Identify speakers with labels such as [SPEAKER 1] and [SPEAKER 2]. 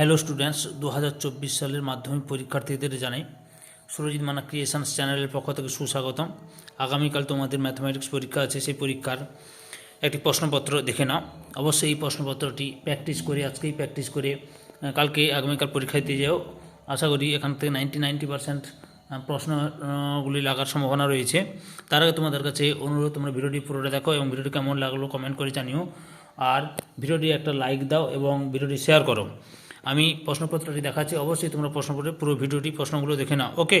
[SPEAKER 1] Hello students দু হাজার চব্বিশ সালের মাধ্যমিক পরীক্ষার্থীদের জানাই, সুরজিৎ মানা ক্রিয়েশনস চ্যানেলের পক্ষ থেকে সুস্বাগতম। আগামীকাল তোমাদের ম্যাথমেটিক্স পরীক্ষা আছে, সেই পরীক্ষার একটি প্রশ্নপত্র দেখে নাও। অবশ্যই এই প্রশ্নপত্রটি প্র্যাকটিস করে, আজকেই প্র্যাকটিস করে কালকে আগামীকাল পরীক্ষা দিতে যাও। আশা করি এখান থেকে নাইনটি নাইনটি পার্সেন্ট প্রশ্নগুলি লাগার সম্ভাবনা রয়েছে। তার আগে তোমাদের কাছে অনুরোধ, তোমরা ভিডিওটি পুরোটা দেখো এবং ভিডিওটি কেমন লাগল কমেন্ট করে জানিও। আর ভিডিওটি একটা লাইক দাও এবং ভিডিওটি শেয়ার করো। আমি প্রশ্নপত্রটি দেখাচ্ছি অবশ্যই তোমরা প্রশ্নপত্রের পুরো ভিডিওটি প্রশ্নগুলো দেখে নাও। ওকে